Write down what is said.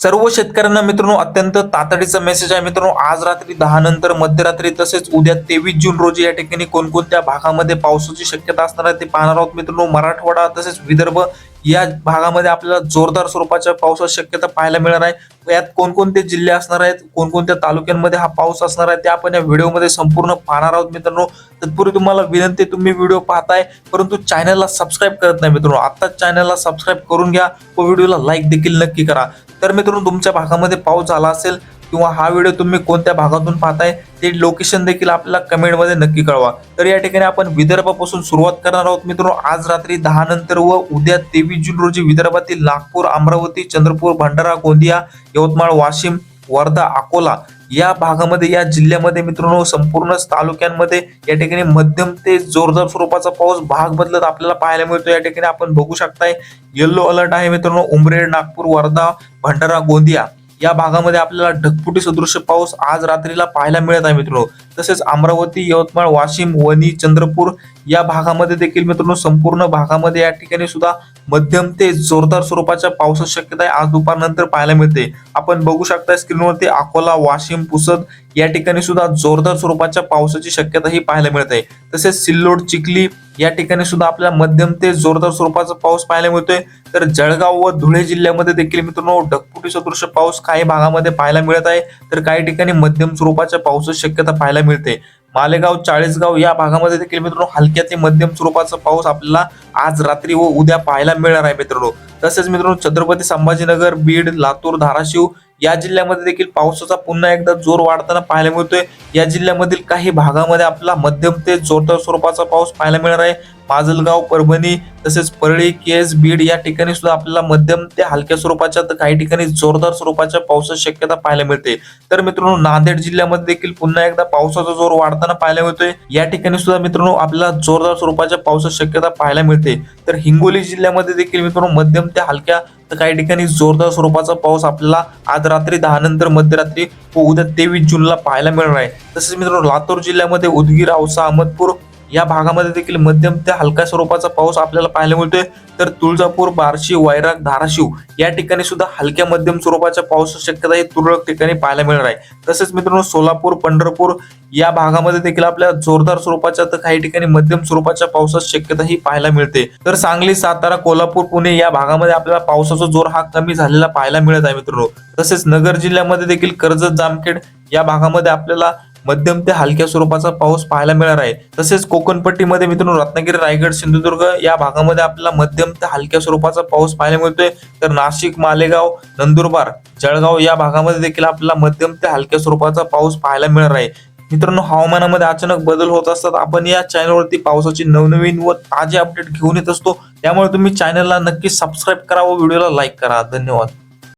सर्व शेतकऱ्यांना मित्रांनो अत्यंत तातडीचा मेसेज आहे. मित्रांनो आज रात्री दहा नंतर मध्यरात्री तसेच उद्या तेवीस जून रोजी या ठिकाणी कोणकोणत्या भागामध्ये पावसाची शक्यता असणार आहे ते पाहणार आहोत मित्रांनो. मराठवाडा तसेच विदर्भ या भागामध्ये आपल्याला जोरदार स्वरूपाच्या पावसाची शक्यता पाहायला मिळणार आहे. यात कोणकोणते जिल्हे असणार आहेत कोणकोणत्या तालुक्यांमध्ये हा पाऊस असणार आहे ते आपण या व्हिडिओमध्ये संपूर्ण पाहणार आहोत मित्रांनो. तत्पूर्वी तुम्हाला विनंती तुम्ही व्हिडिओ पाहताय परंतु चॅनलला सबस्क्राईब करत नाही मित्रांनो. आत्ताच चॅनलला सबस्क्राईब करून घ्या व व्हिडिओला लाईक देखील नक्की करा. तर मित्रांनो तुमच्या भागामध्ये पाऊस झाला असेल किंवा हा व्हिडिओ तुम्ही कोणत्या भागातून पाहताय ते लोकेशन देखील आपल्याला कमेंटमध्ये नक्की कळवा. तर या ठिकाणी आपण विदर्भापासून सुरुवात करणार आहोत. मित्रांनो आज रात्री दहा नंतर व उद्या तेवीस जून रोजी विदर्भातील नागपूर अमरावती चंद्रपूर भंडारा गोंदिया यवतमाळ वाशिम वर्धा अकोला या भागामध्ये या जिल्ह्यामध्ये मित्रांनो संपूर्ण तालुक्यांमध्ये या ठिकाणी मध्यम ते जोरदार स्वरूपाचा पाऊस भाग बदलत आपल्याला पाहायला मिळतो. या ठिकाणी आपण बघू शकताय येल्लो अलर्ट आहे मित्रांनो उमरेड नागपूर वर्धा भंडारा गोंदिया. या भागामध्ये आपल्याला ढगफुटी सदृश्य पाऊस आज रात्रीला पाहायला मिळत आहे मित्रांनो. तसेच अमरावती यवतमाळ वाशिम वणी चंद्रपूर या भागामध्ये देखील मित्रांनो संपूर्ण भागामध्ये या ठिकाणी सुद्धा मध्यम ते जोरदार स्वरूपाच्या पावसाची शक्यता आहे. आज दुपारनंतर पाहायला मिळते. आपण बघू शकता स्क्रीनवरती अकोला वाशिम पुसद या ठिकाणी सुद्धा जोरदार स्वरूपाच्या पावसाची शक्यता ही पाहायला मिळत. आहे तसेच सिल्लोड चिखली या ठिकाणी सुद्धा आपल्याला मध्यम ते जोरदार स्वरूपाचा पाऊस पाहायला मिळतोय. तर जळगाव व धुळे जिल्ह्यामध्ये देखील मित्रांनो ढकपुटी सदृश पाऊस काही भागामध्ये पाहायला मिळत आहे. तर काही ठिकाणी मध्यम स्वरूपाच्या पावसाची शक्यता पाहायला मिळते. मालेगाव चाळीसगाव या भागामध्ये देखील मित्रांनो हलक्या ते मध्यम स्वरूपाचा पाऊस आपल्याला आज रात्री व उद्या पाहायला मिळणार आहे मित्रांनो. तसेच मित्रांनो छत्रपती संभाजीनगर बीड लातूर धाराशिव या जिल्ह्यामध्ये देखील पावसाचा पुन्हा एकदा जोर वाढताना पाहायला मिळतोय. या जिल्ह्यामधील काही भागामध्ये आपला मध्यम ते जोरदार स्वरूपाचा पाऊस पाहायला मिळणार आहे. माजलगाव परभणी तसेच परळी केस बीड या ठिकाणी सुद्धा आपल्याला मध्यम ते हलक्या स्वरूपाच्या तर काही ठिकाणी जोरदार स्वरूपाच्या पावसाची शक्यता पाहायला मिळते. तर मित्रांनो नांदेड जिल्ह्यामध्ये देखील पुन्हा एकदा पावसाचा जोर वाढताना पाहायला मिळतोय. या ठिकाणी सुद्धा मित्रांनो आपल्याला जोरदार स्वरूपाच्या पावसाची शक्यता पाहायला मिळते. तर हिंगोली जिल्ह्यामध्ये देखील मित्रांनो मध्यम ते हलक्या तर काही ठिकाणी जोरदार स्वरूपाचा पाऊस आपल्याला आज रात्री दहा नंतर मध्यरात्री व उद्या तेवीस जूनला पाहायला मिळणार आहे. तसेच मित्रांनो लातूर जिल्ह्यामध्ये उदगीर औसा अहमदपूर या भागामध्ये देखील मध्यम ते हलक्या स्वरूपाचा पाऊस आपल्याला पाहायला मिळतोय. तर तुळजापूर बार्शी वैराग धाराशिव या ठिकाणी सुद्धा हलक्या मध्यम स्वरूपाच्या पावसाची शक्यता ही तुरळक ठिकाणी पाहायला मिळणार आहे. तसेच मित्रांनो सोलापूर पंढरपूर या भागामध्ये देखील आपल्याला जोरदार स्वरूपाच्या तर काही ठिकाणी मध्यम स्वरूपाच्या पावसाची शक्यता ही पाहायला मिळते. तर सांगली सातारा कोल्हापूर पुणे या भागामध्ये आपल्याला पावसाचा जोर हा कमी झालेला पाहायला मिळत आहे मित्रांनो. तसेच नगर जिल्ह्यामध्ये देखील कर्जत जामखेड या भागामध्ये आपल्याला मध्यम ते हलक्या स्वरूपाचा पाऊस पाहायला मिळणार आहे. तसेच कोकणपट्टीमध्ये मित्रांनो रत्नागिरी रायगड सिंधुदुर्ग या भागामध्ये आपल्याला मध्यम ते हलक्या स्वरूपाचा पाऊस पाहायला मिळतोय. तर नाशिक मालेगाव नंदुरबार जळगाव या भागामध्ये देखील आपल्याला मध्यम ते हलक्या स्वरूपाचा पाऊस पाहायला मिळणार आहे. मित्रांनो हवामानामध्ये अचानक बदल होत असतात. आपण या चॅनलवरती पावसाची नवनवीन व ताजे अपडेट घेऊन येत असतो. त्यामुळे तुम्ही चॅनलला नक्की सबस्क्राईब करा व व्हिडिओला लाईक करा. धन्यवाद.